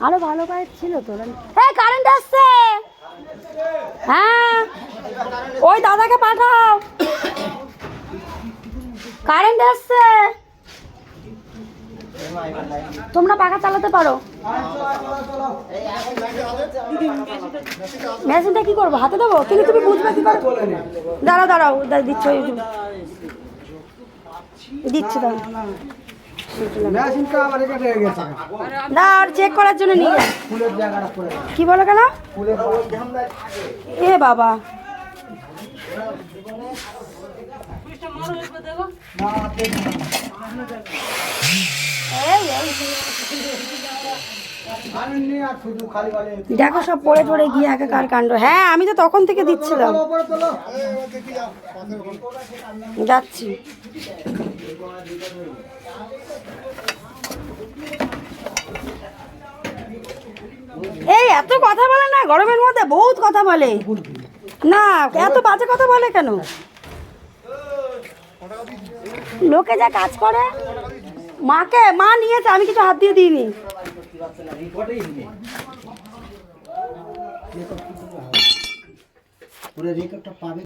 আরও ভালো পাইপ ছিল তো হ্যাঁ কারেন্ট আসছে! হ্যাঁ। ওই দাদাকে পাঠাও। কারেন্ট আসছে। তোমরা পাখা চালাতে পারো। মেশিনটা কি করব? হাতে দেবো? কিন্তু তুমি বুঝবে কি দাঁড়াও দাঁড়াও দিচ্ছ। দিচ্ছি গেছে। না আর চেক করার জন্য নিয়ে কি বলো কেন? এ বাবা। এই, দেখো সব পড়ে টড়ে গিয়ে একাকার কাণ্ড। হ্যাঁ আমি তো তখন থেকে দিচ্ছিলাম। যাচ্ছি। এই, এত কথা বলে না, গরমের মধ্যে বহুত কথা বলে। না, এত বাজে কথা বলে কেন? লোকে যা কাজ করে মাকে মা নিয়েছে আমি কিছু হাত দিয়ে দিইনি।